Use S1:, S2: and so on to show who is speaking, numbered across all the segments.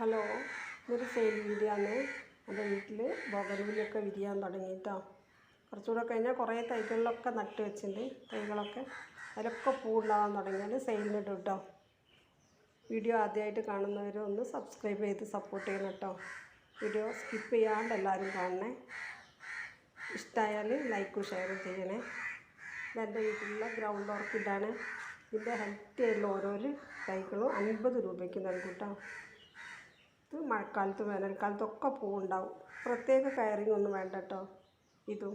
S1: Hello ഇതൊരു sale video ആണ് എന്റെ വീട്ടിൽ ബോഗൻവില്ലൊക്കെ വിരിയാൻ തുടങ്ങിയിട്ടോ. കുറച്ചുകൂടെ കഴിഞ്ഞാൽ കുറേ തൈകളിലൊക്കെ നട്ട് വെച്ചിട്ടുണ്ട്. തൈകളൊക്കെ അതിലൊക്കെ പൂവുണ്ടാകാൻ തുടങ്ങിയാൽ സെയിലിന് ഇടും കേട്ടോ വീഡിയോ ആദ്യമായിട്ട് കാണുന്നവർ ഒന്ന് സബ്സ്ക്രൈബ് ചെയ്ത് സപ്പോർട്ട് ചെയ്യണം കേട്ടോ. വീഡിയോ സ്കിപ്പ് ചെയ്യാണ്ട് എല്ലാവരും കാണണേ. ഇഷ്ടമായാൽ ലൈക്കും ഷെയറും ചെയ്യണേ. ഇതെന്റെ വീട്ടിലുള്ള ഗ്രൗണ്ട് ഓർക്കിഡാണ് ഇതിന്റെ ഹെൽത്തി ആയിട്ടുള്ള ഓരോരോ തൈകളും അൻപത് രൂപയ്ക്ക് നൽകും കേട്ടോ. ഇത് മഴക്കാലത്തും വേനൽക്കാലത്തും ഒക്കെ പൂവുണ്ടാവും. പ്രത്യേക കയറിങ് ഒന്നും വേണ്ട കേട്ടോ. ഇതും.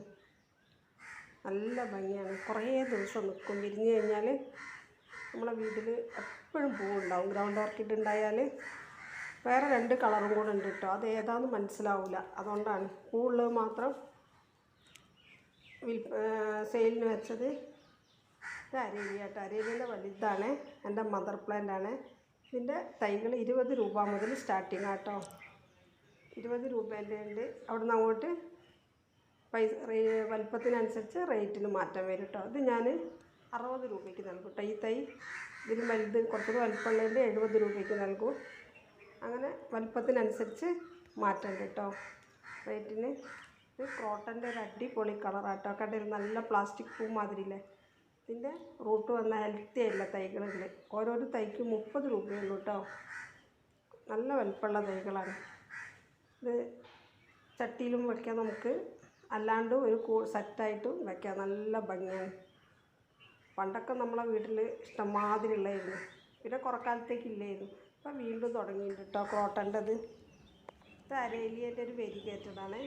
S1: നല്ല ഭംഗിയാണ്. കുറേ ദിവസം നിൽക്കും. വിരിഞ്ഞ് കഴിഞ്ഞാൽ നമ്മളെ വീട്ടിൽ എപ്പോഴും പൂവുണ്ടാവും. ഗ്രൗണ്ട് ഓർക്കിഡ് ഉണ്ടായാൽ വേറെ രണ്ട് കളറും കൂടെ ഉണ്ട് കേട്ടോ. അത് ഏതാണെന്ന് മനസ്സിലാവില്ല അതുകൊണ്ടാണ് പൂവുള്ളത് മാത്രം വിൽ സെയിലിന് വെച്ചത്. ഇത് അരേലിയ കേട്ടോ. അരേലിയന്റെ വലുതാണ്. എന്റെ മദർ പ്ലാന്റ് ആണ് ഇതിന്റെ തൈകൾ ഇരുപത് രൂപ മുതൽ സ്റ്റാർട്ടിങ് ആട്ടോ. ഇരുപത് രൂപേന്റെ ഉണ്ട്. അവിടുന്ന് അങ്ങോട്ട് പൈസ വലിപ്പത്തിനനുസരിച്ച് റേറ്റിന് മാറ്റം വരും കേട്ടോ ഇത് ഞാൻ അറുപത് രൂപയ്ക്ക് നൽകും കേട്ടോ ഈ തൈ ഇതിന് വലുത് കുറച്ചുകൂടി വലിപ്പമുള്ളതിന്റെ എഴുപത് രൂപയ്ക്ക് നൽകും. അങ്ങനെ വലിപ്പത്തിനനുസരിച്ച് മാറ്റമുണ്ട് കേട്ടോ റേറ്റിന് ഇത് ക്രോട്ടന്റെ ഒരു അടിപൊളി കളറാട്ടോ കണ്ടൊരു നല്ല പ്ലാസ്റ്റിക് പൂ മാതിരിയില്ലേ? ഇതിന്റെ റൂട്ട് വന്ന ഹെൽത്തി ആയിട്ടുള്ള തൈകളുണ്ട് ഓരോരോ തൈക്ക് മുപ്പത് രൂപയുള്ളൂ കേട്ടോ നല്ല വലിപ്പമുള്ള തൈകളാണ്. ഇത് ചട്ടിയിലും വെക്കാം നമുക്ക്. അല്ലാണ്ട് ഒരു കൂ സെറ്റായിട്ടും വെക്കാം. നല്ല ഭംഗിയാണ്. പണ്ടൊക്കെ നമ്മളെ വീട്ടിൽ ഇഷ്ടംമാതിരി ഉള്ളായിരുന്നു പിന്നെ കുറേ കാലത്തേക്ക് ഇല്ലായിരുന്നു. ഇപ്പം വീണ്ടും തുടങ്ങിയിട്ടുണ്ട് കേട്ടോ ക്രോട്ടന്റെത് ഇത് അരേലിയന്റെ ഒരു വെരിഗേറ്റഡാണ്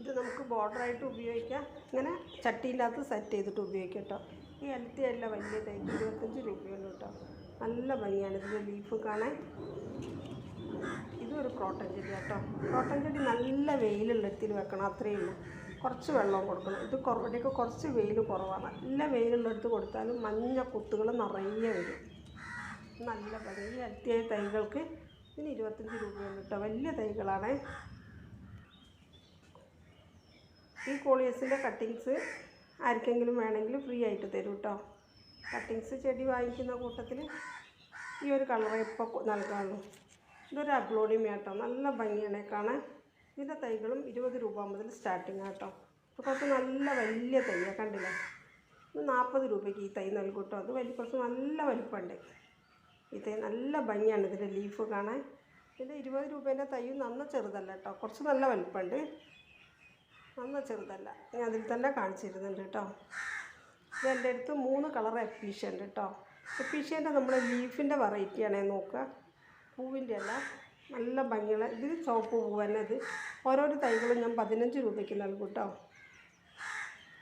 S1: ഇത് നമുക്ക് ബോർഡറായിട്ട് ഉപയോഗിക്കാം. ഇങ്ങനെ ചട്ടിയില്ലാത്ത സെറ്റ് ചെയ്തിട്ട് ഉപയോഗിക്കാം കേട്ടോ ഈ ഹെൽത്തി അല്ല വലിയ തൈക്ക് ഇരുപത്തഞ്ച് രൂപയുള്ളൂ കേട്ടോ നല്ല ഭംഗിയാണ് ഇതിന്റെ ലീഫ് കാണാൻ. ഇതൊരു ക്രോട്ടൻ ചെടി കേട്ടോ ക്രോട്ടൻ ചെടി നല്ല വെയിലുള്ള ഇടത്തിൽ വെക്കണം അത്രയേ കുറച്ച് വെള്ളം കൊടുക്കണം. ഇത് കുറവിടെയൊക്കെ കുറച്ച് വെയിൽ കുറവാണ്. നല്ല വെയിലുള്ള വെയിലുള്ളിടത്ത് കൊടുത്താലും മഞ്ഞ കുത്തുകൾ നിറയെ വരും. നല്ല ഭംഗി. ഈ തൈകൾക്ക് ഇതിന് ഇരുപത്തഞ്ച് രൂപയുള്ളൂ കേട്ടോ വലിയ തൈകളാണ്. ഈ കോളിയസിന്റെ കട്ടിങ്സ് ആർക്കെങ്കിലും വേണമെങ്കിൽ ഫ്രീ ആയിട്ട് തരും കേട്ടോ കട്ടിങ്സ് ചെടി വാങ്ങിക്കുന്ന കൂട്ടത്തിൽ ഈ ഒരു കളറേ ഇപ്പോൾ നൽകാമല്ലോ ഇതൊരു അഗ്ലോണിയം കേട്ടോ നല്ല ഭംഗിയാണ് കാണാൻ. ഇതിന്റെ തൈകളും ഇരുപത് രൂപ മുതൽ സ്റ്റാർട്ടിങ് കേട്ടോ അപ്പോൾ കുറച്ച് നല്ല വലിയ തൈയാണ് കണ്ടില്ലേ? ഇത് നാൽപ്പത് രൂപയ്ക്ക് ഈ തൈ നൽകും കേട്ടോ അത് വലിയ കുറച്ച് നല്ല വലിപ്പമുണ്ട്. ഈ തൈ നല്ല ഭംഗിയാണ് ഇതിന്റെ ലീഫ് കാണാൻ. ഇതിന്റെ ഇരുപത് രൂപേന്റെ തൈ നന്ന ചെറുതല്ല കേട്ടോ കുറച്ച് നല്ല വലിപ്പമുണ്ട്. നന്ന ചെറുതല്ല. ഞാൻ അതിൽ തന്നെ കാണിച്ചിരുന്നുണ്ട് കേട്ടോ. ഇത് എന്റെ അടുത്ത് മൂന്ന് കളർ ഉണ്ട് കേട്ടോ. എപ്പീഷ്യന്റെ നമ്മൾ ലീഫിന്റെ വെറൈറ്റിയാണേ നോക്കുക. പൂവിന്റെ അല്ല നല്ല ഭംഗിയുള്ള ഇത് ചുവപ്പ് പൂവ് തന്നെ ഇത്. ഓരോരോ തൈകളും ഞാൻ പതിനഞ്ച് രൂപയ്ക്ക് നൽകും കേട്ടോ.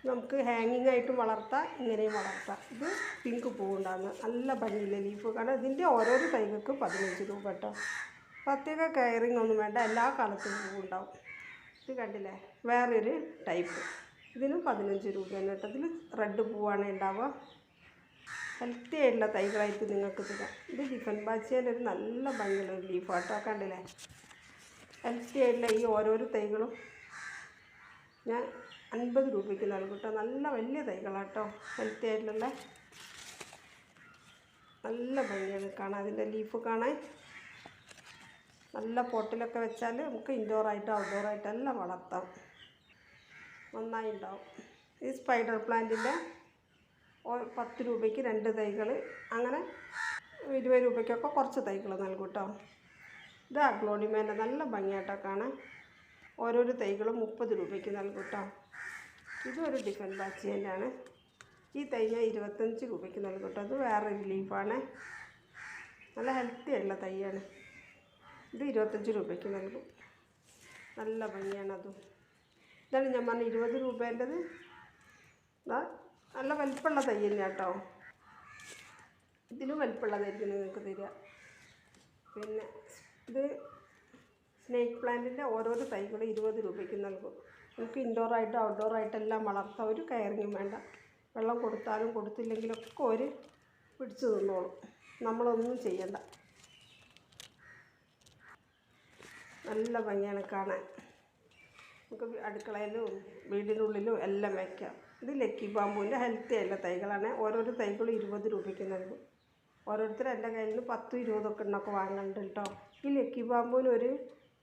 S1: നമുക്ക് ഹാങ്ങിങ് ആയിട്ടും വളർത്താം ഇങ്ങനെയും വളർത്താം. ഇത് പിങ്ക് പൂവുണ്ടാകുന്ന നല്ല ഭംഗിയുള്ള ലീഫ്. കാരണം ഇതിന്റെ ഓരോരോ തൈകൾക്കും പതിനഞ്ച് രൂപ കേട്ടോ. പ്രത്യേക കെയറിങ് ഒന്നും വേണ്ട. എല്ലാ കാലത്തും പൂവുണ്ടാവും. ഇത് കണ്ടില്ലേ? വേറൊരു ടൈപ്പ് ഇതിനും പതിനഞ്ച് രൂപയാണ് കേട്ടോ. ഇതിൽ റെഡ് പൂവാണ് ഉണ്ടാവുക ഹെൽത്തി ആയിട്ടുള്ള തൈകളായിട്ട് നിങ്ങൾക്ക് തരാം ഇത് ജിഫൻ ബാച്ചിയുടെ ഒരു നല്ല ഭംഗിയുള്ള ലീഫ് ആട്ടോ. കണ്ടില്ലേ? ഹെൽത്തി ആയിട്ടുള്ള ഈ ഓരോരോ തൈകളും ഞാൻ അൻപത് രൂപയ്ക്ക് നൽകും കേട്ടോ. നല്ല വലിയ തൈകളാട്ടോ. ഹെൽത്തി ആയിട്ടുള്ള നല്ല ഭംഗിയാണ് കാണാൻ. അതിന്റെ ലീഫ് കാണാൻ. നല്ല പോട്ടിലൊക്കെ വെച്ചാൽ നമുക്ക് ഇൻഡോറായിട്ടും ഔട്ട്ഡോറായിട്ടും എല്ലാം വളർത്താം. നന്നായി ഉണ്ടാവും ഈ സ്പൈഡർ പ്ലാന്റിന്റെ പത്ത് രൂപയ്ക്ക് രണ്ട് തൈകൾ അങ്ങനെ ഇരുപത് രൂപയ്ക്കൊക്കെ കുറച്ച് തൈകൾ നൽകും കേട്ടോ ഇത് അഗ്ലോണിമേന്റെ നല്ല ഭംഗിയായിട്ടൊക്കെയാണ് ഓരോരോ തൈകളും മുപ്പത് രൂപയ്ക്ക് നൽകും കേട്ടോ ഇതൊരു ഡിഫൻ ബാച്ചിയന്റെ ആണ് ഈ തൈ ഞാൻ ഇരുപത്തഞ്ച് രൂപയ്ക്ക് നൽകും കേട്ടോ അത് വേറെ ലീഫാണ് നല്ല ഹെൽത്തി ആയിട്ടുള്ള തൈയാണ്. ഇത് ഇരുപത്തഞ്ച് രൂപയ്ക്ക് നൽകും. നല്ല ഭംഗിയാണ് അതും. ഇതാണ് ഞാൻ പറഞ്ഞ ഇരുപത് രൂപേന്റെത്. നല്ല വലിപ്പമുള്ള തൈ കേട്ടോ. ഇതിലും വലിപ്പമുള്ളതായിരിക്കും നിങ്ങൾക്ക് തരിക. പിന്നെ ഇത് സ്നേക്ക് പ്ലാന്റിന്റെ ഓരോരോ തൈകൾ ഇരുപത് രൂപയ്ക്ക് നൽകും. നമുക്ക് ഇൻഡോറായിട്ടും ഔട്ട്ഡോറായിട്ടും എല്ലാം വളർത്താം ഒരു കയറിങ്ങും വേണ്ട. വെള്ളം കൊടുത്താലും കൊടുത്തില്ലെങ്കിലൊക്കെ ഒരു പിടിച്ചു തിന്നോളും. നമ്മളൊന്നും ചെയ്യണ്ട. നല്ല ഭംഗിയാണ് കാണാൻ. നമുക്ക് അടുക്കളയിലും വീടിനുള്ളിലും എല്ലാം വയ്ക്കാം ഇത് ലക്കി ബാമ്പുവിന്റെ ഹെൽത്തി അല്ല തൈകളാണ്. ഓരോരോ തൈകളും ഇരുപത് രൂപയ്ക്ക് നൽകും ഓരോരുത്തർ എന്റെ കയ്യിൽ നിന്ന് പത്തും ഇരുപതൊക്കെ എണ്ണൊക്കെ വാങ്ങുന്നുണ്ട് കേട്ടോ. ഈ ലക്കി ബാമ്പുവിന് ഒരു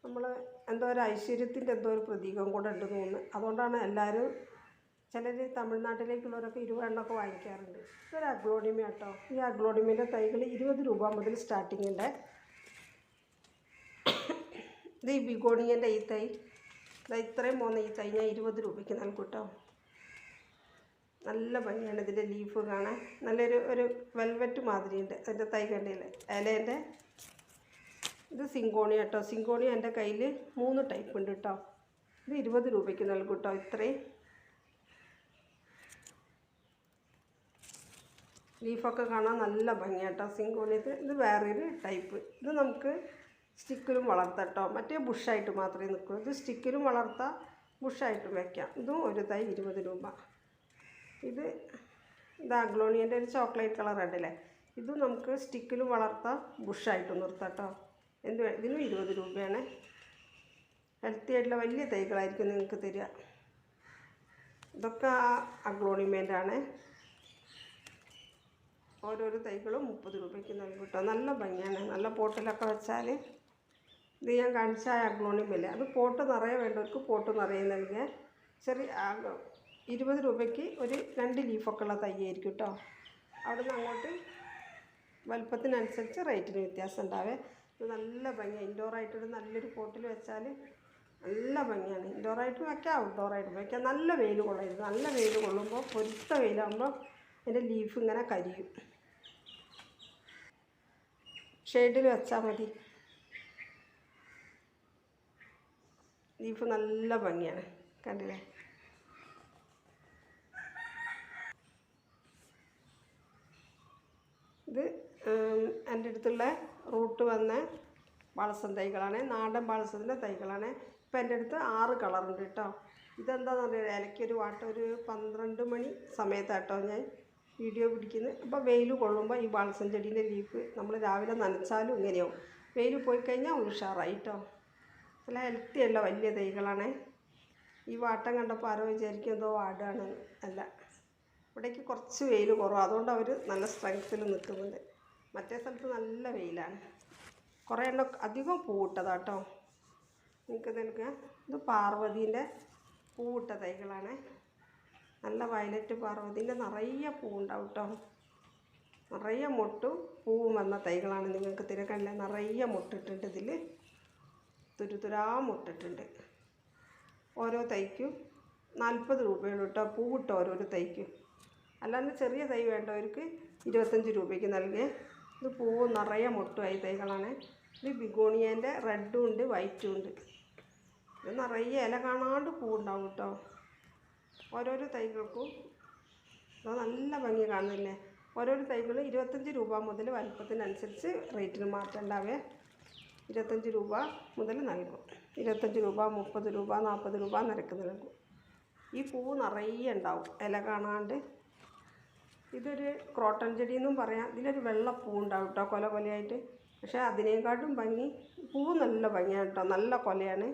S1: നമ്മൾ എന്തോ ഒരു ഐശ്വര്യത്തിന്റെ എന്തോ ഒരു പ്രതീകം കൂടെ ഉണ്ട് തോന്നുന്നു. അതുകൊണ്ടാണ് എല്ലാവരും ചിലർ തമിഴ്നാട്ടിലേക്കുള്ളവരൊക്കെ ഇരുപത് എണ്ണമൊക്കെ വാങ്ങിക്കാറുണ്ട്. ഇതൊരു അഗ്ലോണിമ കേട്ടോ. ഈ അഗ്ലോണിമയുടെ തൈകൾ ഇരുപത് രൂപ മുതൽ സ്റ്റാർട്ടിങ് ഉണ്ട് ഇത് ഈ ബിഗോണിയന്റെ ഈ തൈ ഇത്രയും പോകുന്ന ഈ തൈ ഞാൻ ഇരുപത് രൂപയ്ക്ക് നൽകും കേട്ടോ. നല്ല ഭംഗിയാണ് ഇതിന്റെ ലീഫ് കാണാൻ. നല്ലൊരു ഒരു വെൽവെറ്റ് മാതിരിയുണ്ട് അതിന്റെ തൈ കണ്ടില്ലേ? ഇലേന്റെ. ഇത് സിങ്കോണി കേട്ടോ. സിങ്കോണി എന്റെ കയ്യിൽ മൂന്ന് ടൈപ്പ് ഉണ്ട് കേട്ടോ. ഇത് ഇരുപത് രൂപയ്ക്ക് നൽകും കേട്ടോ ഇത്രയും. ലീഫൊക്കെ കാണാൻ നല്ല ഭംഗിയാട്ടോ സിങ്കോണി ഇത് ഇത് വേറൊരു ടൈപ്പ്. ഇത് നമുക്ക് സ്റ്റിക്കിലും വളർത്തട്ടോ. മറ്റേ ബുഷായിട്ട് മാത്രമേ നിൽക്കൂ ഇത് സ്റ്റിക്കിലും വളർത്താം ബുഷായിട്ടും വയ്ക്കാം ഇതും ഒരു തൈ ഇരുപത് രൂപ. ഇത് ഇത് ഒരു ചോക്ലേറ്റ് കളർ ഉണ്ടല്ലേ ഇതും നമുക്ക് സ്റ്റിക്കിലും വളർത്താം ബുഷായിട്ടും നിർത്താം കേട്ടോ. എന്ത് ഇതിനും ഇരുപത് രൂപയാണ്. ഹെൽത്തി ആയിട്ടുള്ള വലിയ തൈകളായിരിക്കും നിങ്ങൾക്ക് തരിക. ഇതൊക്കെ അഗ്ലോണിമേന്റെ ആണ് ഓരോരോ തൈകളും മുപ്പത് രൂപയ്ക്ക് നൽകും കേട്ടോ. നല്ല ഭംഗിയാണ്. നല്ല പോട്ടിലൊക്കെ വെച്ചാൽ ഇത് ഞാൻ കാണിച്ച അഗ്ലോണിമില്ല അത് പോട്ട് നിറയെ വേണ്ടവർക്ക് പോട്ട് നിറയെ നൽകുക ചെറിയ ഇരുപത് രൂപയ്ക്ക് ഒരു രണ്ട് ലീഫൊക്കെ ഉള്ള തയ്യായിരിക്കും കേട്ടോ. അവിടുന്ന് അങ്ങോട്ട് വലുപ്പത്തിനനുസരിച്ച് റേറ്റിന് വ്യത്യാസം ഉണ്ടാവേ. ഇത് നല്ല ഭംഗിയാണ് ഇൻഡോറായിട്ടൊരു നല്ലൊരു പോട്ടിൽ വെച്ചാൽ നല്ല ഭംഗിയാണ്. ഇൻഡോറായിട്ട് വയ്ക്കാം ഔട്ട്ഡോറായിട്ട് വയ്ക്കാം നല്ല വെയിൽ കൊള്ളരുത് നല്ല വെയിൽ കൊള്ളുമ്പോൾ പൊരുത്ത വെയിലാകുമ്പോൾ അതിന്റെ ലീഫ് ഇങ്ങനെ കരിയും. ഷെയ്ഡിൽ വെച്ചാൽ മതി. ലീഫ് നല്ല ഭംഗിയാണ്. കണ്ടില്ലേ? ഇത് എന്റെ അടുത്തുള്ള റൂട്ട് വന്ന പാളസം തൈകളാണ്. നാടൻ പാളസത്തിന്റെ തൈകളാണ്. ഇപ്പം എന്റെ അടുത്ത് ആറ് കളറുണ്ട് കേട്ടോ. ഇതെന്താണെന്ന് അറിയാം ഇലയ്ക്കൊരു വാട്ടം ഒരു പന്ത്രണ്ട് മണി സമയത്താട്ടോ ഞാൻ വീഡിയോ പിടിക്കുന്നത് അപ്പോൾ വെയിൽ കൊള്ളുമ്പോൾ ഈ പാളസം ചെടീന്റെ ലീഫ് നമ്മൾ രാവിലെ നനച്ചാലും ഇങ്ങനെയാവും. വെയിൽ പോയി കഴിഞ്ഞാൽ ഉഷാറായി കേട്ടോ. നല്ല ഹെൽത്തി അല്ല വലിയ തൈകളാണ്. ഈ വാട്ടം കണ്ടപ്പോൾ ആരോ വിചാരിക്കും എന്തോ വാടാണ് അല്ല. ഇവിടേക്ക് കുറച്ച് വെയിൽ കുറവ്. അതുകൊണ്ട് അവർ നല്ല സ്ട്രെങ്ത്തിൽ നിൽക്കുന്നുണ്ട് മറ്റേ സ്ഥലത്ത് നല്ല വെയിലാണ്. കുറേ എണ്ണം അധികം പൂവിട്ടതാട്ടോ. നിങ്ങൾക്ക് നിൽക്കുക ഇത് പാർവതീന്റെ പൂവിട്ട തൈകളാണ്. നല്ല വയലറ്റ് പാർവതീന്റെ നിറയെ പൂവുണ്ടാവും കേട്ടോ നിറയെ മൊട്ടും പൂവും വന്ന തൈകളാണ് നിങ്ങൾക്ക് തിരക്കല്ലേ നിറയെ മുട്ടിട്ടുണ്ട് ഇതിൽ തുരുതുരാ മുട്ടിട്ടുണ്ട്. ഓരോ തൈക്കും നാൽപ്പത് രൂപയാണ് കേട്ടോ പൂവിട്ട് ഓരോരോ തൈക്കും. അല്ലാണ്ട് ചെറിയ തൈ വേണ്ടവർക്ക് ഇരുപത്തഞ്ച് രൂപയ്ക്ക് നൽകി. ഇത് പൂവ് നിറയെ മുട്ടുമായി തൈകളാണ്. ഇത് ബിഗോണിയേന്റെ റെഡും ഉണ്ട് വൈറ്റും ഉണ്ട് ഇത് നിറയെ ഇല കാണാണ്ട് പൂവുണ്ടാവും കേട്ടോ ഓരോരോ തൈകൾക്കും നല്ല ഭംഗി കാണുന്നില്ലേ? ഓരോരോ തൈകളും ഇരുപത്തഞ്ച് രൂപ മുതൽ വലിപ്പത്തിനനുസരിച്ച് റേറ്റിന് മാറ്റം ഉണ്ടാവേ. ഇരുപത്തഞ്ച് രൂപ മുതൽ നൽകും ഇരുപത്തഞ്ച് രൂപ മുപ്പത് രൂപ നാൽപ്പത് രൂപ നിരക്ക് നൽകും ഈ പൂവ് നിറയെ ഉണ്ടാവും. ഇല കാണാണ്ട്. ഇതൊരു ക്രോട്ടൺ ചെടി എന്നും പറയാം. ഇതിലൊരു വെള്ള പൂ ഉണ്ടാവും കേട്ടോ കൊല കൊലയായിട്ട്. പക്ഷേ അതിനേക്കാട്ടും ഭംഗി പൂവ് നല്ല ഭംഗിയാണ് കേട്ടോ നല്ല കൊലയാണ്.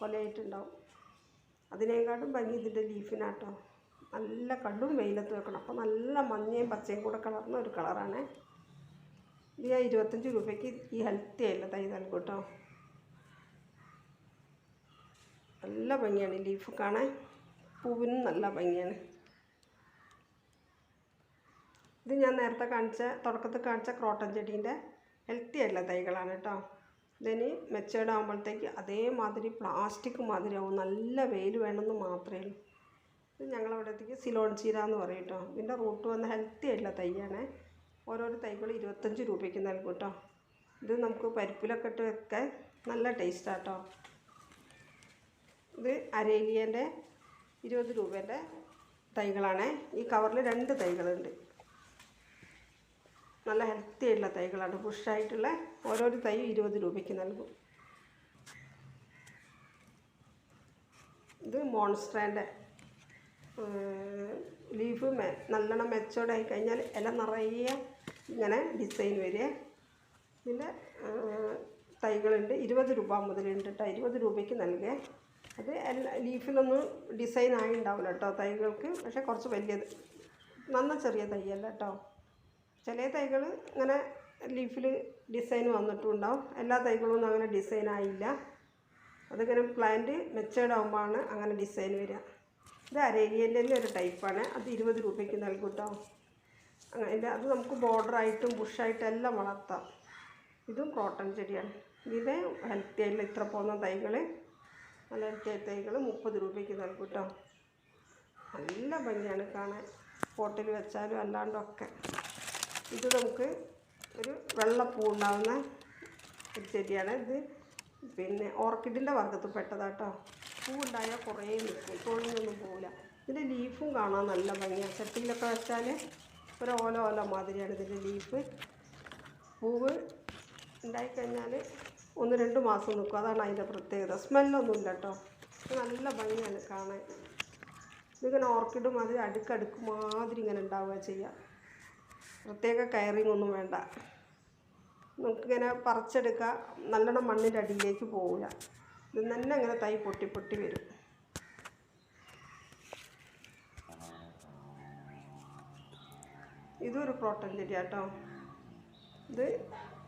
S1: കൊലയായിട്ടുണ്ടാവും. അതിനേക്കാട്ടും ഭംഗി ഇതിന്റെ ലീഫിനാട്ടോ. നല്ല കടും വെയിലത്ത് വെക്കണം. അപ്പോൾ നല്ല മഞ്ഞയും പച്ചയും കൂടെ കളർന്ന ഒരു കളറാണ്. ഞാൻ ഇരുപത്തഞ്ച് രൂപയ്ക്ക് ഈ ഹെൽത്തി ആയില്ല തൈ നൽകും കേട്ടോ. നല്ല ഭംഗിയാണ് ഈ ലീഫ് കാണാൻ. പൂവിനും നല്ല ഭംഗിയാണ്. ഇത് ഞാൻ നേരത്തെ കാണിച്ച തുടക്കത്തിൽ കാണിച്ച ക്രോട്ടൻ ചെടീന്റെ ഹെൽത്തി ആയിട്ടുള്ള തൈകളാണ് കേട്ടോ. ഇതിന് മെച്ചേർഡ് ആകുമ്പോഴത്തേക്ക് അതേമാതിരി പ്ലാസ്റ്റിക് മാതിരി ആവും നല്ല വെയിൽ വേണമെന്ന് മാത്രമേ ഉള്ളൂ. ഇത് ഞങ്ങളവിടത്തേക്ക് സിലോൺ ചീര എന്ന് പറയും കേട്ടോ. ഇതിന്റെ റൂട്ട് വന്ന ഹെൽത്തി ആയിട്ടുള്ള തൈയാണ്. ഓരോരോ തൈകൾ ഇരുപത്തഞ്ച് രൂപയ്ക്ക് നൽകും കേട്ടോ ഇത് നമുക്ക് പരിപ്പിലൊക്കെ ഇട്ട് വെക്കാൻ നല്ല ടേസ്റ്റാണ് കേട്ടോ ഇത് അരേലിയന്റെ ഇരുപത് രൂപേന്റെ തൈകളാണ്. ഈ കവറിൽ രണ്ട് തൈകളുണ്ട്. നല്ല ഹെൽത്തി ആയിട്ടുള്ള തൈകളാണ്. പുഷായിട്ടുള്ള ഓരോരോ തൈ ഇരുപത് രൂപയ്ക്ക് നൽകും. ഇത് മോൺസ്ട്രാന്റെ ലീഫ് മെ നല്ലോണം മെച്ചോർഡായി കഴിഞ്ഞാൽ ഇല നിറയെ ഇങ്ങനെ ഡിസൈൻ വരിക. ഇതിന്റെ തൈകളുണ്ട്. ഇരുപത് രൂപ മുതലുണ്ട് കേട്ടോ. ഇരുപത് രൂപയ്ക്ക് നൽകുക അത് എല്ലാ ലീഫിലൊന്നും ഡിസൈൻ ആയി ഉണ്ടാവില്ല കേട്ടോ തൈകൾക്ക്. പക്ഷേ കുറച്ച് വലിയത്. നന്ന ചെറിയ തൈയല്ല കേട്ടോ. ചില തൈകൾ ഇങ്ങനെ ലീഫിൽ ഡിസൈൻ വന്നിട്ടുണ്ടാവും. എല്ലാ തൈകളൊന്നും അങ്ങനെ ഡിസൈൻ ആയില്ല. അതിങ്ങനെ പ്ലാന്റ് മെച്ചേർഡ് ആകുമ്പോഴാണ് അങ്ങനെ ഡിസൈൻ വരിക. ഇത് അരേലിയന്റെ ഒരു ടൈപ്പാണ്. അത് ഇരുപത് രൂപയ്ക്ക് നൽകും കേട്ടോ. അങ്ങനെ അത് നമുക്ക് ബോർഡറായിട്ടും ബുഷായിട്ടും എല്ലാം വളർത്താം. ഇതും കോട്ടൺ ചെടിയാണ്. ഇത് ഹെൽത്തി ആയിട്ടുള്ള ഇത്ര പോകുന്ന തൈകൾ നല്ല ഹെൽത്തി ആയ തൈകൾ മുപ്പത് രൂപയ്ക്ക് നൽകും കേട്ടോ നല്ല ഭംഗിയാണ് കാണാൻ. പോട്ടിൽ വെച്ചാലും അല്ലാണ്ടൊക്കെ. ഇത് നമുക്ക് ഒരു വെള്ളപ്പൂ ഉണ്ടാകുന്ന ഒരു ചെടിയാണ്. ഇത് പിന്നെ ഓർക്കിഡിന്റെ വർഗത്തിൽ പെട്ടതാട്ടോ പൂ ഉണ്ടായാൽ കുറേ നിൽക്കും തൊഴിലൊന്നും പോവില്ല. ഇതിന്റെ ലീഫും കാണാൻ നല്ല ഭംഗിയാണ് ചട്ടിയിലൊക്കെ വെച്ചാൽ ഒരു ഓല ഓല മാതിരിയാണ് ഇതിന്റെ ലീഫ് പൂവ് ഉണ്ടായിക്കഴിഞ്ഞാൽ ഒന്ന് രണ്ട് മാസം നിൽക്കും അതാണ് അതിന്റെ പ്രത്യേകത. സ്മെല്ലൊന്നുമില്ല കേട്ടോ. നല്ല ഭംഗിയാണ് കാണാൻ. ഇതിങ്ങനെ ഓർക്കിഡ് മാതിരി അടുക്കടുക്ക് മാതിരി ഇങ്ങനെ ഉണ്ടാവുക ചെയ്യുക പ്രത്യേക കയറിങ് ഒന്നും വേണ്ട. നമുക്കിങ്ങനെ പറിച്ചെടുക്കുക നല്ലോണം മണ്ണിന്റെ അടിയിലേക്ക് പോവില്ല ഇത് തന്നെ അങ്ങനെ തൈ പൊട്ടി പൊട്ടി വരും. ഇതും ഒരു ക്രോട്ടൺ ചെടിയാട്ടോ ഇത്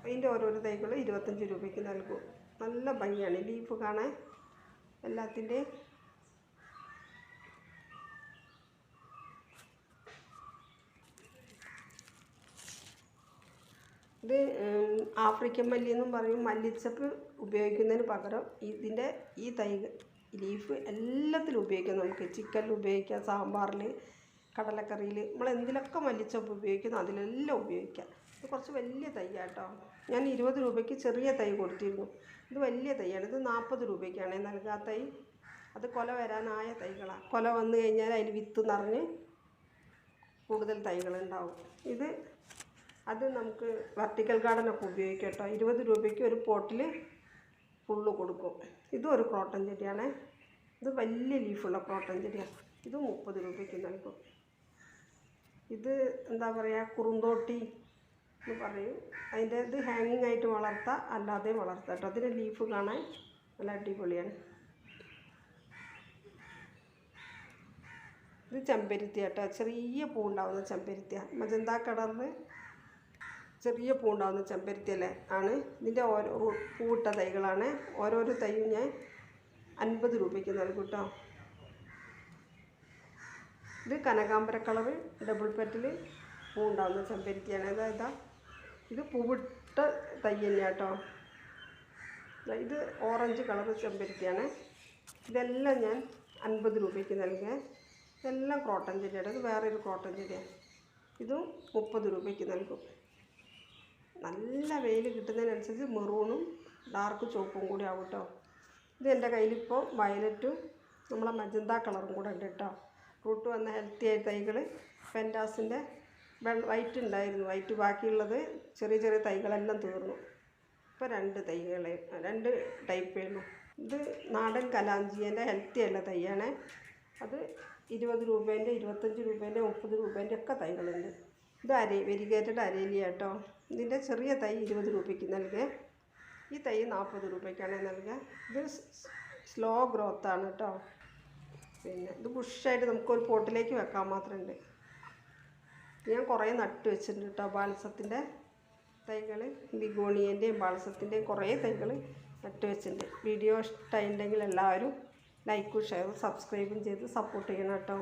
S1: അതിന്റെ ഓരോരോ തൈകൾ ഇരുപത്തഞ്ച് രൂപയ്ക്ക് നൽകും. നല്ല ഭംഗിയാണ് ലീഫ് കാണാൻ. എല്ലാത്തിന്റെയും ഇത് ആഫ്രിക്കൻ മല്ലി എന്നും പറയും. മല്ലിച്ചപ്പ് ഉപയോഗിക്കുന്നതിന് പകരം ഇതിന്റെ ഈ തൈ ലീഫ് എല്ലാത്തിലും ഉപയോഗിക്കാം നമുക്ക്. ചിക്കനിൽ ഉപയോഗിക്കാം സാമ്പാറിൽ കടലക്കറിയിൽ നമ്മൾ എന്തിലൊക്കെ മല്ലിച്ചപ്പ് ഉപയോഗിക്കുന്നു അതിലെല്ലാം ഉപയോഗിക്കാം. ഇത് കുറച്ച് വലിയ തൈയാട്ടോ ഞാൻ ഇരുപത് രൂപയ്ക്ക് ചെറിയ തൈ കൊടുത്തിരുന്നു. ഇത് വലിയ തൈയാണ്. ഇത് നാൽപ്പത് രൂപയ്ക്കാണ് നൽകാ തൈ. അത് കൊല വരാനായ തൈകളാണ് കൊല വന്നു കഴിഞ്ഞാൽ അതിൽ വിത്ത് നിറഞ്ഞ് കൂടുതൽ തൈകളുണ്ടാവും. ഇത് അത് നമുക്ക് വെർട്ടിക്കൽ ഗാർഡനൊക്കെ ഉപയോഗിക്കാം കേട്ടോ ഇരുപത് രൂപയ്ക്ക് ഒരു പോട്ടിൽ ഫുള്ള് കൊടുക്കും. ഇതും ഒരു ക്രോട്ടൻ ചെടിയാണ്. ഇത് വലിയ ലീഫുള്ള ക്രോട്ടൻ ചെടിയാണ്. ഇത് മുപ്പത് രൂപയ്ക്ക് നൽകും. ഇത് എന്താ പറയുക കുറുന്തോട്ടി എന്ന് പറയും. അതിന്റെ ഇത് ഹാങ്ങിങ് ആയിട്ട് വളർത്താം അല്ലാതെയും വളർത്താം കേട്ടോ അതിന്റെ ലീഫ് കാണാൻ നല്ല അടിപൊളിയാണ്. ഇത് ചെമ്പരുത്തി കേട്ടോ ചെറിയ പൂ ഉണ്ടാവുന്ന ചെമ്പരുത്തിയാണ് മജന്ത കളറിൽ ചെറിയ പൂ ഉണ്ടാവുന്ന ചെമ്പരുത്തി അല്ലേ? ആണ്. ഇതിന്റെ ഓരോ പൂവിട്ട തൈകളാണ്. ഓരോരോ തൈയും ഞാൻ അൻപത് രൂപയ്ക്ക് നൽകും കേട്ടോ ഇത് കനകാമ്പര കളറ് ഡബിൾ പെറ്റിൽ പൂ ഉണ്ടാവുന്ന ചെമ്പരുത്തിയാണ്. അതായത് ഇത്. പൂവിട്ട തൈ തന്നെയാണ് കേട്ടോ ഇത് ഓറഞ്ച് കളർ ചെമ്പരത്തിയാണ്. ഇതെല്ലാം ഞാൻ അൻപത് രൂപയ്ക്ക് നൽകിയ ഇതെല്ലാം ക്രോട്ടൺ ചെടിയാണ്. ഇത് വേറെ ഒരു ക്രോട്ടൺ ചെടിയാണ് ഇതും മുപ്പത് രൂപയ്ക്ക് നൽകും. നല്ല വെയിൽ കിട്ടുന്നതിനനുസരിച്ച് മെറൂണും ഡാർക്ക് ചുവപ്പും കൂടി ആവും കേട്ടോ ഇത് എന്റെ കയ്യിലിപ്പോൾ വയലറ്റും നമ്മളെ മജന്ത കളറും കൂടെ ഉണ്ട് കേട്ടോ റൂട്ട് വന്ന ഹെൽത്തി ആയ തൈകൾ പെന്റാസിന്റെ വെള്ള വൈറ്റ് ഉണ്ടായിരുന്നു. വൈറ്റ് ബാക്കിയുള്ളത് ചെറിയ ചെറിയ തൈകളെല്ലാം തീർന്നു. ഇപ്പോൾ രണ്ട് തൈകളെ രണ്ട് ടൈപ്പേ ഉള്ളൂ. ഇത് നാടൻ കലാഞ്ചിയന്റെ ഹെൽത്തി അല്ല തൈയാണ്. അത് ഇരുപത് രൂപേന്റെ ഇരുപത്തഞ്ച് രൂപേന്റെ മുപ്പത് രൂപേന്റെ ഒക്കെ തൈകളുണ്ട്. ഇത് അരി വെരിഗേറ്റഡ് അരേലിയ കേട്ടോ ഇതിന്റെ ചെറിയ തൈ ഇരുപത് രൂപയ്ക്ക് നൽകുക ഈ തൈ നാൽപ്പത് രൂപയ്ക്കാണ് നൽകുക ഇത് സ്ലോ ഗ്രോത്താണ് കേട്ടോ പിന്നെ ഇത് ബുഷായിട്ട് നമുക്കൊരു പോട്ടിലേക്ക് വെക്കാൻ മാത്രമുണ്ട് ഞാൻ കുറേ നട്ട് വെച്ചിട്ടുണ്ട് കേട്ടോ ബാൽസത്തിന്റെ തൈകൾ ബിഗോണിയന്റെയും ബാലസത്തിന്റെയും കുറേ തൈകൾ നട്ട് വെച്ചിട്ടുണ്ട്. വീഡിയോ ഇഷ്ടമായിട്ടുണ്ടെങ്കിൽ എല്ലാവരും ലൈക്കും ഷെയറും സബ്സ്ക്രൈബും ചെയ്ത് സപ്പോർട്ട് ചെയ്യണം കേട്ടോ